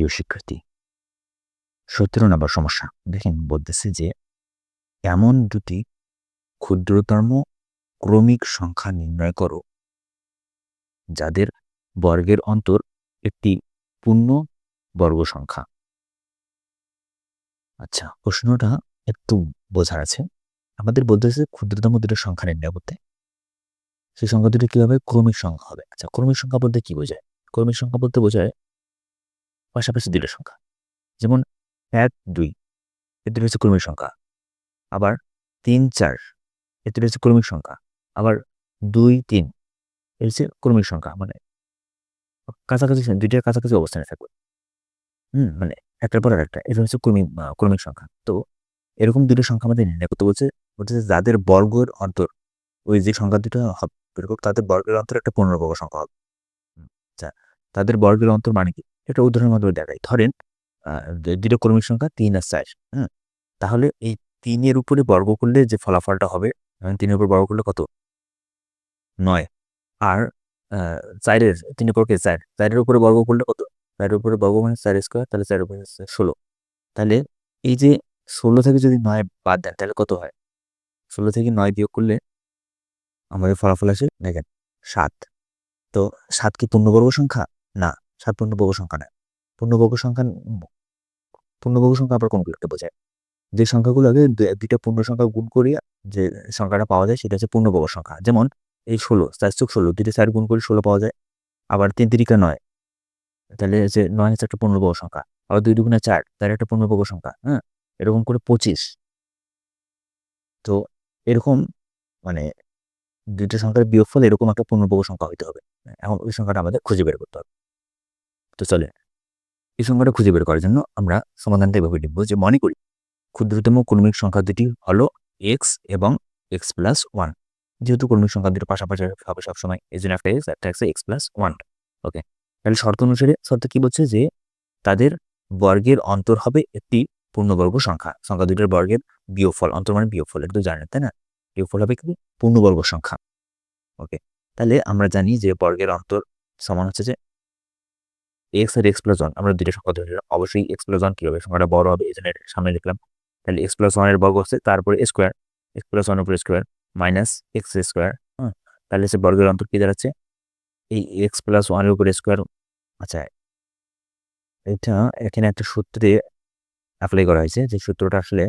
প্রিয় শিক্ষার্থী। সতেরো নম্বর সমস্যা। দেখেন, বলতেছে যে এমন দুটি ক্ষুদ্রতম ক্রমিক সংখ্যা নির্ণয় করো, যাদের বর্গের অন্তর একটি পূর্ণ বর্গ সংখ্যা। আচ্ছা প্রশ্নটা একটু বোঝার আছে। আমাদের বলতেছে ক্ষুদ্রতম দুটো সংখ্যা নির্ণয় করতে। সেই সংখ্যা দুটো কি হবে ক্রমিক সংখ্যা হবে? আচ্ছা ক্রমিক সংখ্যা বলতে কি বোঝায়? ক্রমিক সংখ্যা বলতে বোঝায় পাশাপাশি দুটো সংখ্যা। যেমন এক, দুই, এতে রয়েছে কর্মীর সংখ্যা। আবার তিন, চার, এতে রয়েছে কর্মীর সংখ্যা। আবার দুই, তিন এর হচ্ছে ক্রমিক সংখ্যা। মানে কাছাকাছি দুইটার কাছাকাছি অবস্থানে থাকবে। হুম মানে একটার পর আর একটা এটা হচ্ছে ক্রমিক ক্রমিক সংখ্যা। তো এরকম দুটো সংখ্যা আমাদের নির্ণয় করতে বলছে বলছে যাদের বর্গের অন্তর, ওই যে সংখ্যা দুটো হবে তাদের বর্গের অন্তর একটা পূর্ণবর্গ সংখ্যা হবে। আচ্ছা তাদের বর্গের অন্তর মানে কি? একটা উদাহরণের মাধ্যমে দেখাই। ধরেন দুটো কর্মীর সংখ্যা তিন আর চার হ্যাঁ তাহলে এই তিনের উপরে বর্গ করলে যে ফলাফলটা হবে তিনের উপর বর্গ করলে কত? নয়। আর চারের তিনের উপর চার? চারের উপরে বর্গ করলে কত? চারের উপরে বর্গ মানে চার স্কোয়ার, তাহলে চারের উপরে ষোলো। তাহলে এই যে ষোলো থেকে যদি নয় বাদ দেন, তাহলে কত হয়? ষোলো থেকে নয় বিয়োগ করলে আমাদের ফলাফল আসে, দেখেন, সাত। তো সাত কি পূর্ণবর্গ সংখ্যা? না। সাত পূর্ণবর্গ সংখ্যা না পূর্ণবর্গ সংখ্যা পূর্ণবর্গ সংখ্যা আবার কোনগুলোকে বোঝায়? যে সংখ্যাগুলো আগে দুইটা পূর্ণ সংখ্যা গুণ করিয়া যে সংখ্যাটা পাওয়া যায় সেটা হচ্ছে পূর্ণবর্গ সংখ্যা। যেমন এই ষোলো, চার চোখ ষোলো, দুইটা চার গুণ করে ষোলো পাওয়া যায়, আবার তিন তিরিকা নয়, তাহলে যে নয় হচ্ছে একটা পূর্ণবর্গ সংখ্যা, আবার দুই দুগুণে চার তার একটা পূর্ণবর্গ সংখ্যা হ্যাঁ? এরকম করে পঁচিশ। তো এরকম মানে দুইটা সংখ্যার বিয়োগফল এরকম একটা পূর্ণবর্গ সংখ্যা হইতে হবে। এখন ওই সংখ্যাটা আমাদের খুঁজে বের করতে হবে। তো চলে। এই সংখ্যাটা খুঁজে বের করার জন্য আমরা সমাধানটা এভাবে লিখব যে মনে করি, ক্ষুদ্রতম কর্মিক সংখ্যা দুটি হলো এক্স এবং এক্স প্লাস ওয়ান যেহেতু কর্মিক সংখ্যা দুটো পাশাপাশি হবে সবসময়, এই জন্য একটা এক্স একটা X X plus one okay তাহলে শর্ত অনুসারে, শর্ত কি বলছে যে তাদের বর্গের অন্তর হবে একটি পূর্ণবর্গ সংখ্যা। সংখ্যা দুটোর বর্গের বিয়োগফল, অন্তর মানে বিয়োগফল, এটা তো জানেন, তাই না? বিয়োগফল হবে কি? পূর্ণবর্গ সংখ্যা। ওকে তাহলে আমরা জানি যে বর্গের অন্তর সমান হচ্ছে যে এক্স আর এক্স প্লাস ওয়ান আমরা দুইটা সংখ্যা ধরে অবশ্যই এক্স প্লাস ওয়ান কী হবে সংখ্যাটা বড় হবে, এই জন্য সামনে লিখলাম তাহলে এক্স প্লাস ওয়ানের বর্গ হচ্ছে তারপরে স্কোয়ার এক্স প্লাস ওয়ানের উপর স্কোয়ার মাইনাস এক্স স্কোয়ার হ্যাঁ তাহলে সে বর্গের অন্তর কী দাঁড়াচ্ছে? এই এক্স প্লাস ওয়ানের উপর স্কোয়ার আচ্ছা এটা এখানে একটা সূত্রে অ্যাপ্লাই করা হয়েছে। যে সূত্রটা আসলে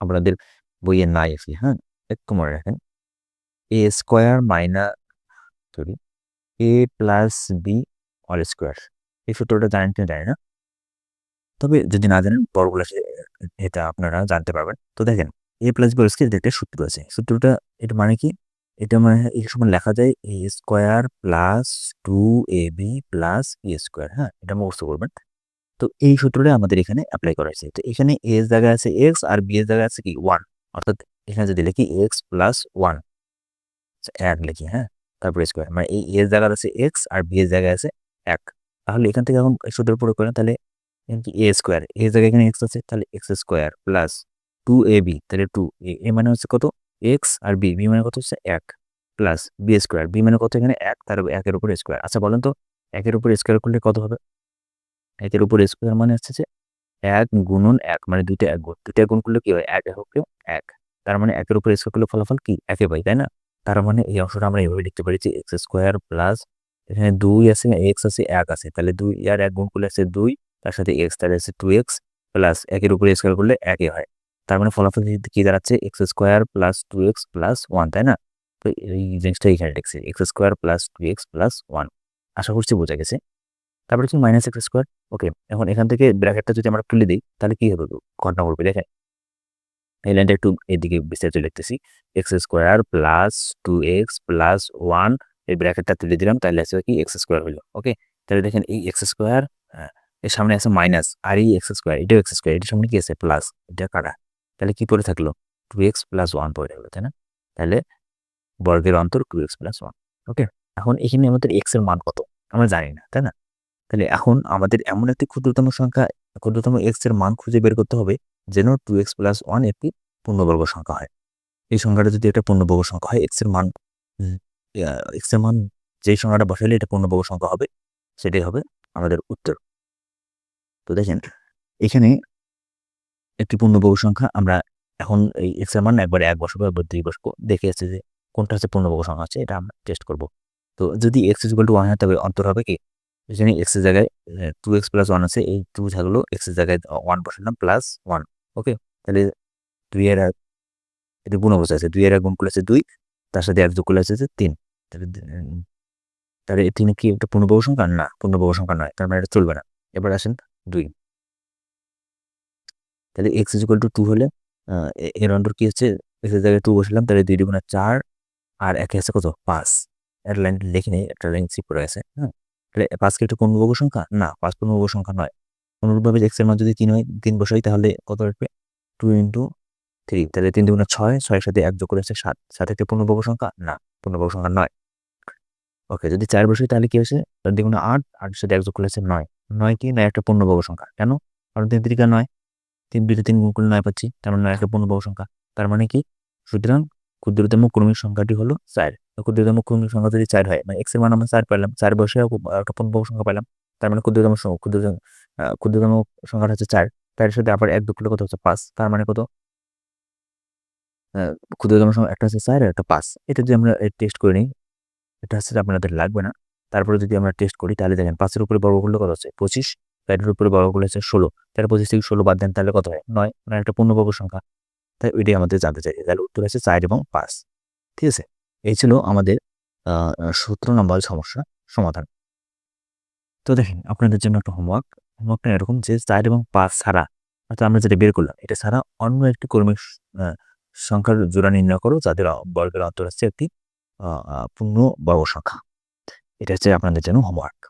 আপনাদের বইয়ে নাই আসলে হ্যাঁ? একটু মনে রাখেন। A square minus sorry A plus B all square এই সূত্রটা জানেন কিনা জানি না। তবে যদি না জানেন, বড়গুলো এটা আপনারা জানতে পারবেন। তো দেখেন এ প্লাস বি স্কোয়ার একটা সূত্র আছে। সূত্রটা, এটা মানে কি? এটা মানে এই সময় লেখা যায় A square plus two A B plus E square হ্যাঁ? এটা মুখস্থ করবেন। তো এই সূত্রটা আমাদের এখানে অ্যাপ্লাই করা হয়েছে। তো এখানে এ এর জায়গায় আছে এক্স আর বি এর জায়গায় আছে কি? ওয়ান অর্থাৎ এখানে যদি লিখি এক্স প্লাস ওয়ান এক লিখি হ্যাঁ? তারপরে স্কোয়ার মানে এই এর জায়গায় আছে এক্স আর বি এর জায়গায় আছে এক। তাহলে এখান থেকে এখন সূত্র প্রয়োগ করেন, তাহলে এখানে কি এ স্কোয়ার এ জায়গায় এখানে এক্স আছে, তাহলে X square plus two A B তাহলে টু এ মানে হচ্ছে কত? এক্স আর বি বি মানে কত হচ্ছে এক প্লাস বি স্কোয়ার বি মানে কত এখানে? এক, তার একের উপর স্কোয়ার আচ্ছা বলেন তো, একের উপর স্কোয়ার করলে কত হবে? একের উপর স্কোয়ার মানে হচ্ছে যে এক গুণন এক মানে দুইটা এক গুণ। দুইটা গুণ করলে কি হয়? এক হোক এক। তার মানে একের উপর স্কোয়ার করলে ফলাফল কি? একে পাই, তাই না? তার মানে এই অংশটা আমরা এইভাবে লিখতে পারি যে এক্স স্কোয়ার প্লাস এখানে দুই আছে না এক্স আছে, এক আছে। তাহলে দুই, আর এক গুণ করলে আছে দুই, তার সাথে এক্স তাহলে আছে টু এক্স প্লাস একের উপরে স্কোয়ার করলে একই হয়। তার মানে ফলাফল কি দাঁড়াচ্ছে? X square plus two X plus one তাই না? তো এই জিনিসটা এখানে লিখছি X square plus two X plus one আশা করছি বোঝা গেছে। তারপরে হচ্ছে মাইনাস এক্স স্কোয়ার ওকে এখন এখান থেকে ব্র্যাকেটটা যদি আমরা তুলে দিই, তাহলে কি হবে? ঘটনা করবে, দেখেন। এই লাইনটা একটু এদিকে বিস্তারিত লিখতেছি। X square plus two X plus one এই ব্র্যাকেটটা তুলে দিলাম, তাহলে আছে কি? এক্স স্কোয়ার হলো ওকে তাহলে দেখেন এই এক্স স্কোয়ার এর সামনে আছে মাইনাস আর এই এক্স স্কোয়ার এটাও এক্স স্কোয়ার এটার সামনে কি আছে? প্লাস এটা কাটা। তাহলে কি পড়ে থাকল? টু এক্স প্লাস ওয়ান পড়ে থাকল, তাই না? তাহলে বর্গের অন্তর two X plus one okay এখন এখানে আমাদের এক্সের মান কত? আমরা জানি না, তাই না? তাহলে এখন আমাদের এমন একটি ক্ষুদ্রতম সংখ্যা, ক্ষুদ্রতম এক্সের মান খুঁজে বের করতে হবে, যেন টু এক্স প্লাস ওয়ান একটি পূর্ণবর্গ সংখ্যা হয়। এই সংখ্যাটা যদি একটা পূর্ণবর্গ সংখ্যা হয় এক্সের মান এক্সের মান যেই সংখ্যাটা বসাইলে এটা পূর্ণবর্গ সংখ্যা হবে, সেটাই হবে আমাদের উত্তর। তো দেখেন, এখানে একটি পূর্ণবর্গ সংখ্যা আমরা এখন এই এক্সের মান একবারে এক বসাবো, একবার দুই বসবো, দেখে আছে যে কোনটা হচ্ছে পূর্ণবর্গ সংখ্যা আছে এটা আমরা টেস্ট করব। তো যদি এক্স ইজ টু ওয়ান হয় তবে অন্তর হবে কি? এখানে এক্সের জায়গায় টু এক্স প্লাস ওয়ান আছে, এই টু থাকল এক্সের জায়গায় ওয়ান বসালাম প্লাস ওয়ান ওকে তাহলে দুই এর এটা গুণ অবস্থা আছে, দুই এর গুণ করলে আছে দুই তার সাথে এক যোগ করলে আছে যে তিন। তাহলে তাহলে তিন কি একটা পূর্ণবর্গ সংখ্যা না পূর্ণবর্গ সংখ্যা নয়, তার মানে এটা চলবে না। এবার আসেন দুই। তাহলে এক্স ইজ টু টু হলে এর অন্তর কি হচ্ছে? এক্সের জায়গায় টু বসলাম, তাহলে দুই দুগুণে চার, আর একে আছে কত? পাঁচ। এর লাইন লিখে নেই, একটা লাইন সি পড়ে গেছে হ্যাঁ? তাহলে পাঁচ কি একটা পূর্ণবর্গ সংখ্যা না, পাঁচ পূর্ণবর্গ সংখ্যা নয়। অনুরূপভাবে এক্সের মান যদি তিন হয়, তিন বসাই, তাহলে কত আসবে? টু ইন্টু থ্রি তাহলে তিন দুগুণে ছয় ছয়ের সাথে এক যোগ করে আছে সাত। সাত একটি পূর্ণবর্গ সংখ্যা? না পূর্ণবর্গ সংখ্যা নয়। ওকে, যদি চার বসাই তাহলে কি হয়েছে? তার দ্বিগুণে আট, আটের সাথে এক যোগ করলে আছে নয়। নয় কি? নয় একটা পূর্ণবর্গ সংখ্যা। কেন? কারণ তিন তিরিকা নয়। তিন দুইটা তিন গুণ করলে নয় পাচ্ছি, তার মানে নয় একটা পূর্ণবর্গ সংখ্যা। তার মানে কি? সুতরাং ক্ষুদ্রতম ক্রমিক সংখ্যাটি হলো চার। ক্ষুদ্রতম ক্রমিক সংখ্যা যদি চার হয় মানে এক্সের মান আমরা চার পেলাম, চার বসে একটা পূর্ণবর্গ সংখ্যা পেলাম, তার মানে ক্ষুদ্রতম ক্ষুদ্রতম ক্ষুদ্রতম সংখ্যাটা হচ্ছে চার। তার সাথে আবার এক করলে কত হচ্ছে? পাঁচ। তার মানে কত? ক্ষুদ্রতম সংখ্যা একটা হচ্ছে চার আর একটা পাঁচ এটা যদি আমরা টেস্ট করে নিই এটা হচ্ছে আপনাদের লাগবে না। তারপরে যদি আমরা টেস্ট করি তাহলে দেখেন পাঁচের উপরে বর্গ করলে কত হচ্ছে? পঁচিশ। চারের উপরে বর্গ করলে হচ্ছে ষোলো। তাহলে পঁচিশ থেকে ষোলো বাদ দেন তাহলে কত হয়? নয়। মানে একটা পূর্ণবর্গ সংখ্যা। তাই ওইটাই আমাদের জানতে চাই। তাহলে উত্তর আছে চার এবং পাঁচ ঠিক আছে? এই ছিল আমাদের সতেরো নম্বর সমস্যা সমাধান। তো দেখেন আপনাদের জন্য একটা হোমওয়ার্ক হোমওয়ার্কটা এরকম যে চার এবং পাঁচ ছাড়া অর্থাৎ আমরা যেটা বের করলাম এটা ছাড়া অন্য একটি কর্মীর আহ, সংখ্যার জোড়া নির্ণয় করো, যাদের বর্গের অন্তর হচ্ছে একটি পূর্ণ বর্গ সংখ্যা এটা হচ্ছে আপনাদের জন্য হোমওয়ার্ক